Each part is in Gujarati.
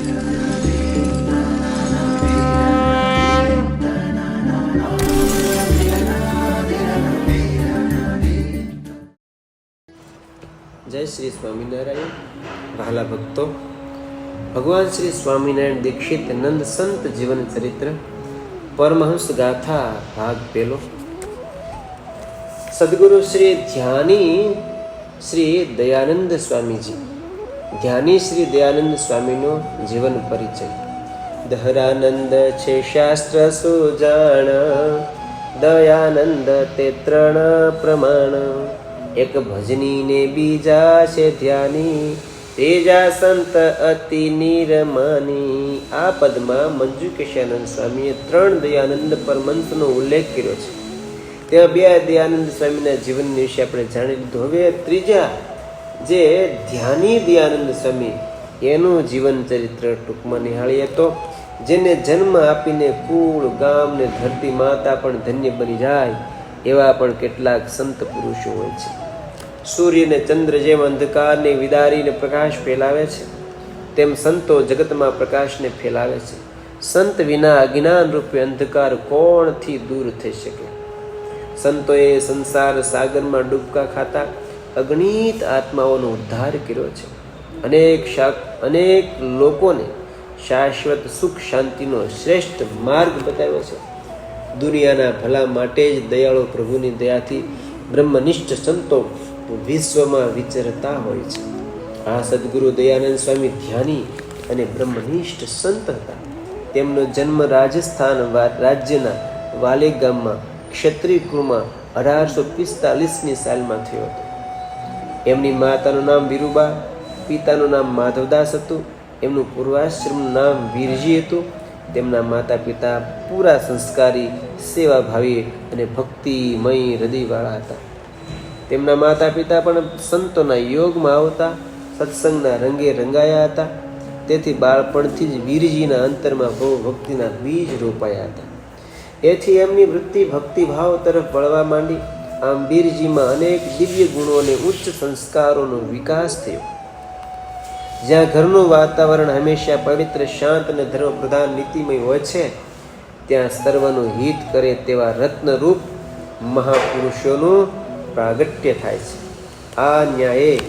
જય શ્રી સ્વામિનારાયણ, વહાલા ભક્તો. ભગવાન શ્રી સ્વામિનારાયણ દીક્ષિત નંદ સંત જીવન ચરિત્ર, પરમહંસ ગાથા ભાગ પેલો. સદગુરુ શ્રી ધ્યાની શ્રી દયાનંદ સ્વામીજી. ધ્યાની શ્રી દયાનંદ સ્વામીનો જીવન પરિચય. દહરાનંદ છે શાસ્ત્ર સુજાણ, દયાનંદ તે ત્રણ પ્રમાણ. એક ભજની ને બીજા છે ધ્યાની તેજા સંત અતિ નિરમાની. આ પદમાં મંજુ કેશાનંદ સ્વામીએ ત્રણ દયાનંદ પરમંતનો ઉલ્લેખ કર્યો છે. ત્યાં બે દયાનંદ સ્વામીના જીવન વિશે આપણે જાણી લીધું. હવે ત્રીજા જે ધ્યાની દયાનંદ સ્વામી એનું જીવન ચરિત્ર ટૂંકમાં નિહાળીએ તો, જેને જન્મ આપીને કુળ, ગામ ને ધરતી માતા પણ ધન્ય બની જાય, એવા પણ કેટલાક સંત પુરુષો હોય છે. સૂર્ય ને ચંદ્ર જેમ અંધકારને વિદારીને પ્રકાશ ફેલાવે છે, તેમ સંતો જગતમાં પ્રકાશને ફેલાવે છે. સંત વિના અજ્ઞાન રૂપે અંધકાર કોણથી દૂર થઈ શકે? સંતોએ સંસાર સાગરમાં ડૂબકા ખાતા અગણિત આત્માઓનો ઉદ્ધાર કર્યો છે. અનેક શાક, અનેક લોકોને શાશ્વત સુખ શાંતિનો શ્રેષ્ઠ માર્ગ બતાવ્યો છે. દુનિયાના ભલા માટે જ દયાળુ પ્રભુની દયાથી બ્રહ્મનિષ્ઠ સંતો વિશ્વમાં વિચરતા હોય છે. આ સદગુરુ દયાનંદ સ્વામી ધ્યાની અને બ્રહ્મનિષ્ઠ સંત હતા. તેમનો જન્મ રાજસ્થાન રાજ્યના વાલે ગામમાં ક્ષત્રિય કુળમાં અઢારસો પિસ્તાલીસની સાલમાં થયો હતો. એમની માતાનું નામ વિરુબા, પિતાનું નામ માધવદાસ હતું, એમનું પૂર્વાશ્રમનું નામ વીરજી હતું, તેમના માતા પિતા પૂરા સંસ્કારી, સેવાભાવી અને ભક્તિમય હૃદયવાળા હતા. તેમના માતા પિતા પણ સંતોના યોગમાં આવતા, સત્સંગના રંગે રંગાયા હતા, તેથી બાળપણથી જ વીરજીના અંતરમાં બહુ ભક્તિના બીજ રોપાયા હતા. એથી એમની વૃત્તિ ભક્તિભાવ તરફ વળવા માંડી. આમ વીરજીમાં અનેક દિવ્ય ગુણો અને ઉચ્ચ સંસ્કારોનો વિકાસ થયો. જ્યાં ઘરનું વાતાવરણ હંમેશા પવિત્ર, શાંત અને ધર્મ પ્રધાન નીતિમય હોય છે, ત્યાં સર્વનું હિત કરે તેવા રત્નરૂપ મહાપુરુષોનું પ્રાગટ્ય થાય છે. આ ન્યાયે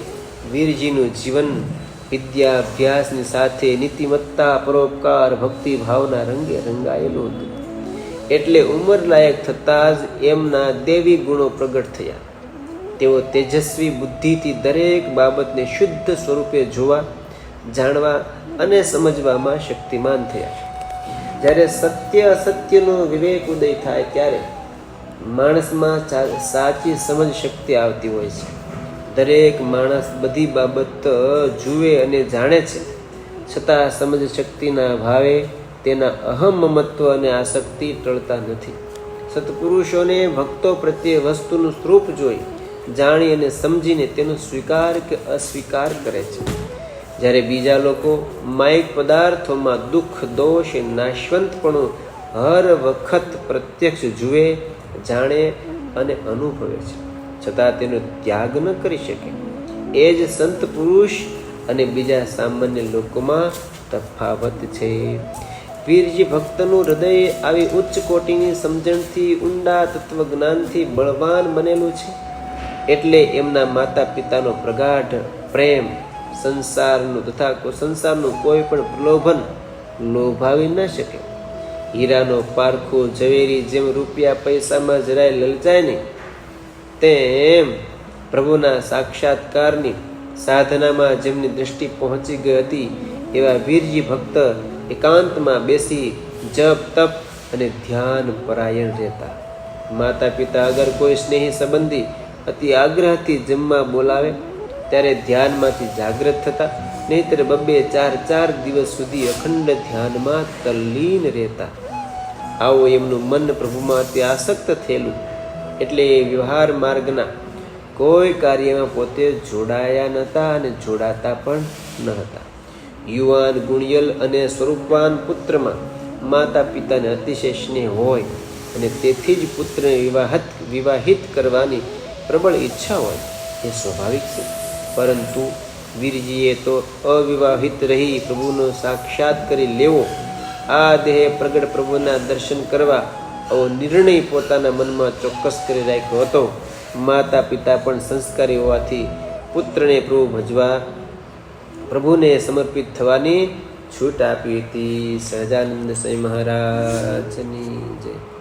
વીરજીનું જીવન વિદ્યા અભ્યાસની સાથે નીતિમત્તા, પરોપકાર, ભક્તિ ભાવના રંગે રંગાયેલું હતું. એટલે ઉંમર લાયક થતાં જ એમના દેવી ગુણો પ્રગટ થયા. તેઓ તેજસ્વી બુદ્ધિથી દરેક બાબતને શુદ્ધ સ્વરૂપે જોવા, જાણવા અને સમજવામાં શક્તિમાન થયા. જ્યારે સત્ય અસત્યનો વિવેક ઉદય થાય ત્યારે માણસમાં સાચી સમજ શક્તિ આવતી હોય છે. દરેક માણસ બધી બાબત જુએ અને જાણે છે. છતાં સમજ શક્તિના અભાવે તેના અહમ મમત્વ અને આસક્તિ ટળતા નથી. સત્પુરુષોને ભક્તો પ્રત્યે વસ્તુનું સ્વરૂપ જોઈ, જાણી અને સમજીને તેનો સ્વીકાર કે અસ્વીકાર કરે છે. જ્યારે બીજા લોકો માયિક પદાર્થોમાં દુઃખ, દોષ નાશવંતપણું હર વખત પ્રત્યક્ષ જુએ, જાણે અને અનુભવે છે. છતાં તેનો ત્યાગ ન કરી શકે. એ જ સંત પુરુષ અને બીજા સામાન્ય લોકોમાં તફાવત છે. વીરજી ભક્તનું હૃદય આવી ઉચ્ચ કોટીની સમજણથી, ઊંડા તત્વજ્ઞાનથી બળવાન બનેલું છે. એટલે એમના માતા પિતાનો પ્રગાઢ પ્રેમ, સંસારનું તથા સંસારનું કોઈ પણ પ્રલોભન લોભાવી ન શકે. હીરાનો પારખો ઝવેરી જેમ રૂપિયા પૈસામાં જરાય લલચાય નહીં. તેમ પ્રભુના સાક્ષાત્કારની સાધનામાં જેમની દૃષ્ટિ પહોંચી ગઈ હતી, એવા વીરજી ભક્ત એકાંતમાં બેસી જપ, તપ અને ધ્યાન પરાયણ રહેતા. માતા પિતા અગર કોઈ સ્નેહી સંબંધી અતિ આગ્રહથી જમવા બોલાવે, ત્યારે ધ્યાનમાંથી જાગૃત થતા, નહીતર બબ્બે ચાર ચાર દિવસ સુધી અખંડ ધ્યાનમાં તલ્લીન રહેતા. આવો એમનું મન પ્રભુમાં અતિ આસક્ત થયેલું, એટલે એ વ્યવહાર માર્ગના કોઈ કાર્યમાં પોતે જોડાયા નહોતા અને જોડાતા પણ ન હતા. યુવાન ગુણિયલ અને સ્વરૂપવાન પુત્રમાં માતા પિતાને અતિશય સ્નેહ હોય અને તેથી જ પુત્રને વિવાહત વિવાહિત કરવાની પ્રબળ ઈચ્છા હોય એ સ્વાભાવિક છે. પરંતુ વીરજીએ તો અવિવાહિત રહી પ્રભુનો સાક્ષાત કરી લેવો. આ દેહે પ્રગટ પ્રભુના દર્શન કરવા આવો નિર્ણય પોતાના મનમાં ચોક્કસ કરી રાખ્યો હતો. માતા પિતા પણ સંસ્કારી હોવાથી પુત્રને પ્રભુ ભજવા પ્રભુને સમર્પિત થવાની છૂટ આપી હતી. સહજાનંદ સ્વામી મહારાજની જય.